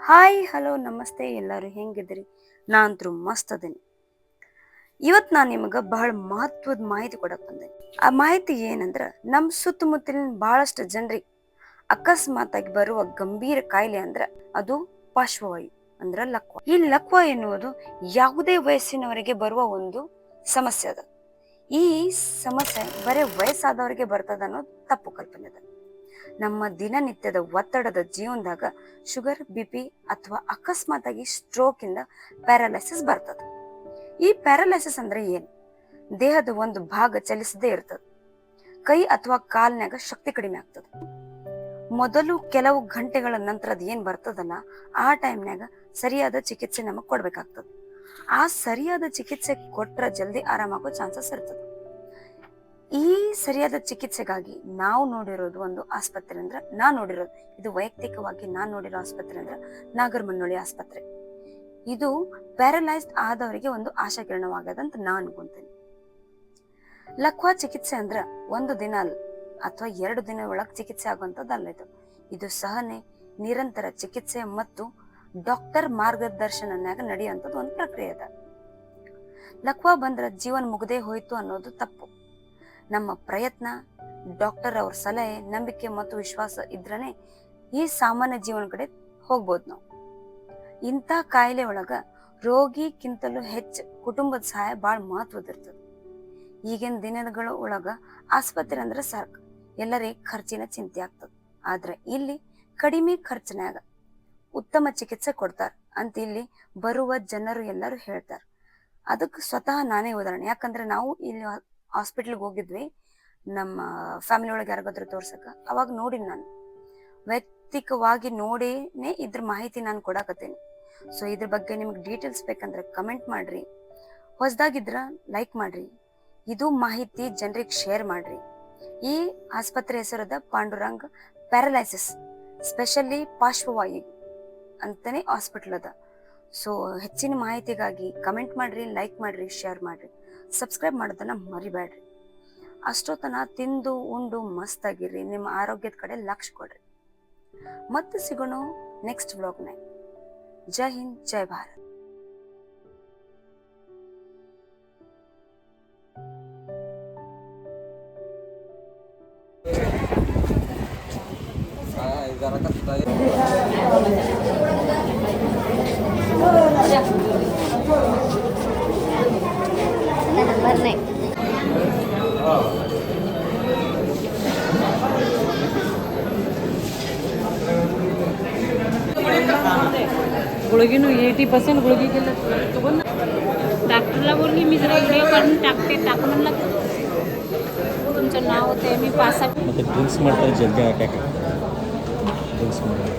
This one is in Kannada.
ಹಾಯ್, ಹಲೋ, ನಮಸ್ತೆ, ಎಲ್ಲರೂ ಹೆಂಗಿದ್ರಿ ನಾನಂತರೂ ಮಸ್ತ್ ಅದೇನಿ. ಇವತ್ತು ನಾನು ನಿಮಗೆ ಬಹಳ ಮಹತ್ವದ ಮಾಹಿತಿ ಕೊಡಕ್ ಬಂದೆ ಆ ಮಾಹಿತಿ ಏನಂದ್ರೆ ನಮ್ಮ ಸುತ್ತಮುತ್ತಲಿನ ಬಹಳಷ್ಟು ಜನರಿಗೆ ಅಕಸ್ಮಾತಾಗಿ ಬರುವ ಗಂಭೀರ ಕಾಯಿಲೆ ಅಂದ್ರೆ ಅದು ಪಾರ್ಶ್ವವಾಯು ಅಂದ್ರೆ ಲಕ್ವ. ಈ ಲಕ್ವ ಎನ್ನುವುದು ಯಾವುದೇ ವಯಸ್ಸಿನವರಿಗೆ ಬರುವ ಒಂದು ಸಮಸ್ಯೆ ಅದ. ಈ ಸಮಸ್ಯೆ ಬರೇ ವಯಸ್ಸಾದವರಿಗೆ ಬರ್ತದ ಅನ್ನೋದು ತಪ್ಪು ಕಲ್ಪನೆ ಅದ. ನಮ್ಮ ದಿನನಿತ್ಯದ ಒತ್ತಡದ ಜೀವನದಾಗ ಶುಗರ್ ಬಿ ಪಿ ಅಥವಾ ಅಕಸ್ಮಾತ್ ಆಗಿ ಸ್ಟ್ರೋಕ್ ಇಂದ ಪ್ಯಾರಾಲೈಸಿಸ್ ಬರ್ತದ. ಈ ಪ್ಯಾರಾಲೈಸಿಸ್ ಅಂದ್ರೆ ಏನು? ದೇಹದ ಒಂದು ಭಾಗ ಚಲಿಸದೇ ಇರ್ತದ. ಕೈ ಅಥವಾ ಕಾಲ್ನಾಗ ಶಕ್ತಿ ಕಡಿಮೆ ಆಗ್ತದ. ಮೊದಲು ಕೆಲವು ಗಂಟೆಗಳ ನಂತರ ಅದ ಏನ್ ಬರ್ತದಲ್ಲ, ಆ ಟೈಮ್ನಾಗ ಸರಿಯಾದ ಚಿಕಿತ್ಸೆ ನಮಗ್ ಕೊಡ್ಬೇಕಾಗ್ತದ. ಆ ಸರಿಯಾದ ಚಿಕಿತ್ಸೆ ಕೊಟ್ರ ಜಲ್ದಿ ಆರಾಮಾಗೋ ಚಾನ್ಸಸ್ ಇರ್ತದ. ಈ ಸರಿಯಾದ ಚಿಕಿತ್ಸೆಗಾಗಿ ನಾವು ನೋಡಿರೋದು ಒಂದು ಆಸ್ಪತ್ರೆ ಅಂದ್ರೆ ನಾ ನೋಡಿರೋದು. ಇದು ವೈಯಕ್ತಿಕವಾಗಿ ನಾನು ನೋಡಿರೋ ಆಸ್ಪತ್ರೆ ಅಂದ್ರೆ ನಾಗರಮನ್ನೊಳಿ ಆಸ್ಪತ್ರೆ. ಇದು ಪ್ಯಾರಲೈಸ್ಡ್ ಆದವರಿಗೆ ಒಂದು ಆಶಾಕಿರಣವಾಗದಂತ ನಾ ಅನ್ಕೊಂತೀನಿ. ಲಕ್ವಾ ಚಿಕಿತ್ಸೆ ಅಂದ್ರೆ ಒಂದು ದಿನ ಅಲ್ಲ ಅಥವಾ ಎರಡು ದಿನ ಒಳಗೆ ಚಿಕಿತ್ಸೆ ಆಗುವಂತದ್ದಲ್ಲ ಇದು. ಇದು ಸಹನೆ, ನಿರಂತರ ಚಿಕಿತ್ಸೆ ಮತ್ತು ಡಾಕ್ಟರ್ ಮಾರ್ಗದರ್ಶನನ್ಯಾಗ ನಡೆಯುವಂಥದ್ದು ಒಂದು ಪ್ರಕ್ರಿಯೆ ಅದ. ಲಕ್ವಾ ಬಂದ್ರ ಜೀವನ ಮುಗದೇ ಹೋಯ್ತು ಅನ್ನೋದು ತಪ್ಪು. ನಮ್ಮ ಪ್ರಯತ್ನ ಡಾಕ್ಟರ್ ಅವ್ರ ಸಲಹೆ, ನಂಬಿಕೆ ಮತ್ತು ವಿಶ್ವಾಸ ಇದ್ರನೆ ಈ ಸಾಮಾನ್ಯ ಜೀವನ ಕಡೆ ಹೋಗ್ಬೋದು ನಾವು. ಇಂಥ ಕಾಯಿಲೆ ಒಳಗ ರೋಗಿಗಿಂತಲೂ ಹೆಚ್ಚು ಕುಟುಂಬದ ಸಹಾಯ ಬಹಳ ಮಹತ್ವದಿರ್ತದೆ ಈಗಿನ ದಿನಗಳ ಒಳಗ ಆಸ್ಪತ್ರೆ ಅಂದ್ರೆ ಸಾಕು ಎಲ್ಲರಿಗೆ ಖರ್ಚಿನ ಚಿಂತೆ ಆಗ್ತದ. ಆದ್ರೆ ಇಲ್ಲಿ ಕಡಿಮೆ ಖರ್ಚಿನಾಗ ಉತ್ತಮ ಚಿಕಿತ್ಸೆ ಕೊಡ್ತಾರೆ ಅಂತ ಇಲ್ಲಿ ಬರುವ ಜನರು ಎಲ್ಲರೂ ಹೇಳ್ತಾರೆ. ಅದಕ್ಕೆ ಸ್ವತಃ ನಾನೇ ಉದಾಹರಣೆ, ಯಾಕಂದ್ರೆ ನಾವು ಇಲ್ಲಿ ಹಾಸ್ಪಿಟ್ಲ್ಗೆ ಹೋಗಿದ್ವಿ. ನಮ್ಮ ಫ್ಯಾಮಿಲಿ ಒಳಗೆ ಯಾರಿಗಾದ್ರೂ ತೋರ್ಸಕ ಅವಾಗ ನೋಡಿ ನಾನು. ವೈಯಕ್ತಿಕವಾಗಿ ನೋಡಿನೇ ಇದ್ರ ಮಾಹಿತಿ ನಾನು ಕೊಡಾಕತ್ತೇನೆ. ಸೊ ಇದ್ರ ಬಗ್ಗೆ ನಿಮ್ಗೆ ಡೀಟೇಲ್ಸ್ ಬೇಕಂದ್ರೆ ಕಮೆಂಟ್ ಮಾಡ್ರಿ. ಹೊಸದಾಗಿದ್ರ ಲೈಕ್ ಮಾಡ್ರಿ. ಇದು ಮಾಹಿತಿ ಜನರಿಗೆ ಶೇರ್ ಮಾಡ್ರಿ. ಈ ಆಸ್ಪತ್ರೆ ಹೆಸರದ ಪಾಂಡುರಂಗ್ ಪ್ಯಾರಲೈಸಿಸ್ ಸ್ಪೆಷಲಿ ಪಾರ್ಶ್ವವಾಯು ಅಂತಾನೆ ಹಾಸ್ಪಿಟಲ್ ಅದ. ಸೊ ಹೆಚ್ಚಿನ ಮಾಹಿತಿಗಾಗಿ ಕಮೆಂಟ್ ಮಾಡ್ರಿ ಲೈಕ್ ಮಾಡ್ರಿ ಶೇರ್ ಮಾಡ್ರಿ. ಸಬ್ಸ್ಕ್ರೈಬ್ ಮಾಡೋದನ್ನ ಮರಿಬೇಡ್ರಿ ಅಷ್ಟೊತ್ತನ ತಿಂದು ಉಂಡು ಮಸ್ತ್ ಆಗಿರ್ರಿ ನಿಮ್ಮ ಆರೋಗ್ಯದ ಕಡೆ ಲಕ್ಷ ಕೊಡ್ರಿ ಮತ್ತೆ ಸಿಗೋಣ ನೆಕ್ಸ್ಟ್ ವ್ಲಾಗ್ನಾಗ ಜೈ ಹಿಂದ್ ಜೈ ಭಾರತ್ जरा कष्ट वाटत नाही गुळगीनं एटी पर्सेंट गुळगी केलं डॉक्टरला बोलली मी जरा व्हिडिओ करून टाकते टाक म्हणलं तुमचं नाव होते मी पास ड्रिंक्स म्हणतात काय ड्रिंक्स म्हणतात